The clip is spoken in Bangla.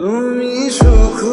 তুমি সুখ